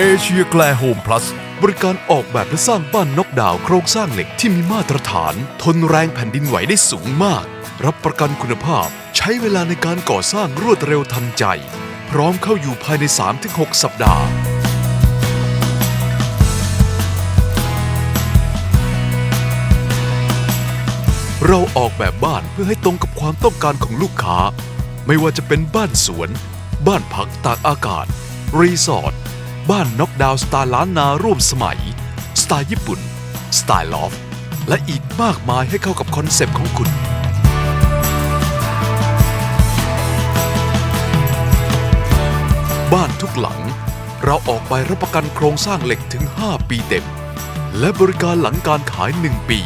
เอเชียแกลโฮมพลัสบริการออกแบบและสร้างบ้านนกดาวโครงสร้างเหล็กที่มีมาตรฐาน ทนแรงแผ่นดินไหวได้สูงมาก รับประกันคุณภาพ ใช้เวลาในการก่อสร้างรวดเร็วทันใจ พร้อมเข้าอยู่ภายใน 3-6 สัปดาห์ เราออกแบบบ้านเพื่อให้ตรงกับความต้องการของลูกค้า ไม่ว่าจะเป็นบ้านสวน บ้านพักตากอากาศ รีสอร์ท บ้านน็อกดาวน์สไตล์ล้านนาร่วมสมัย สไตล์ญี่ปุ่น สไตล์ลอฟ และอีกมากมายให้เข้ากับคอนเซปต์ของคุณ บ้านทุกหลัง เราออกใบรับประกันโครงสร้างเหล็กถึง 5 ปีเต็ม และบริการหลังการขาย 1 ปี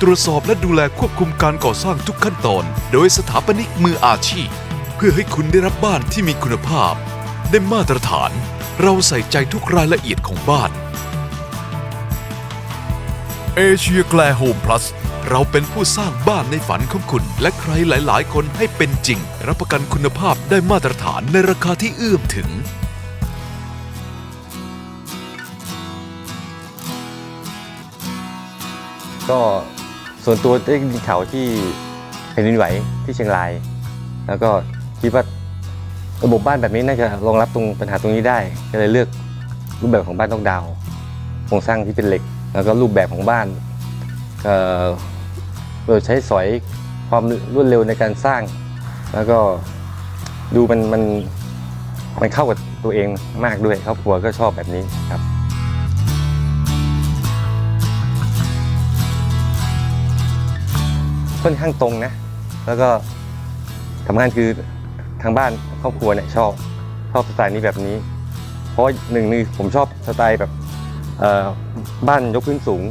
ตรวจสอบและดูแลควบคุมการก่อสร้างทุกขั้นตอน โดยสถาปนิกมืออาชีพ เพื่อให้คุณได้รับบ้านที่มีคุณภาพ ได้มาตรฐาน เราใส่ใจทุกรายละเอียดของบ้านเอเชียแกลโฮมพลัสเราเป็นผู้สร้างบ้านในฝันของคุณ และใครหลาย ๆ คนให้เป็นจริง รับประกันคุณภาพได้มาตรฐานในราคาที่เอื้อมถึง ก็ส่วนตัวได้ยินข่าวที่แผ่นดินไหวที่เชียงราย แล้วก็คิดว่า ระบบบ้านแบบนี้น่าจะรองรับตรงปัญหาตรงนี้ได้ ก็เลยเลือกรูปแบบของบ้านต้องดาวโครงสร้างที่เป็นเหล็ก แล้วก็รูปแบบของบ้านเอ่อโดยใช้สอยความรวดเร็วในการสร้าง แล้วก็ดูมันมันมันเข้ากับตัวเองมากด้วยครอบครัวก็ชอบแบบนี้ครับค่อนข้างตรงนะ แล้วก็สำคัญคือ ทางบ้านครอบครัวเนี่ยชอบชอบสไตล์นี้แบบนี้ เพราะหนึ่งนี่ผมชอบสไตล์แบบบ้านยกพื้นสูง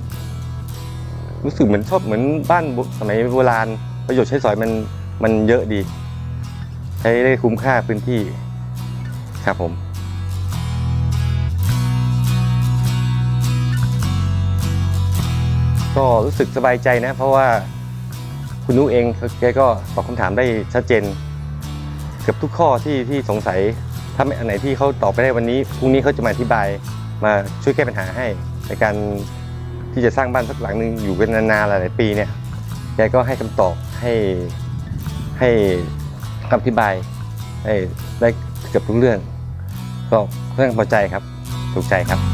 รู้สึกเหมือนชอบเหมือนบ้านสมัยโบราณ ประโยชน์ใช้สอยมันมันเยอะดี ใช้ได้คุ้มค่าพื้นที่ครับผมก็รู้สึกสบายใจนะ เพราะว่าคุณนุเองแกก็ตอบคำถามได้ชัดเจน เกือบทุกข้อที่ที่สงสัย ถ้าไม่อันไหนที่เขาตอบไปได้วันนี้พรุ่งนี้เขาจะมาอธิบายมาช่วยแก้ปัญหาให้ ในการที่จะสร้างบ้านสักหลังหนึ่งอยู่เป็นนานๆหลายปีเนี่ยแกก็ให้คำตอบให้ให้คำอธิบายได้ได้เกือบทุกเรื่อง ก็เรื่องพอใจครับถูกใจครับ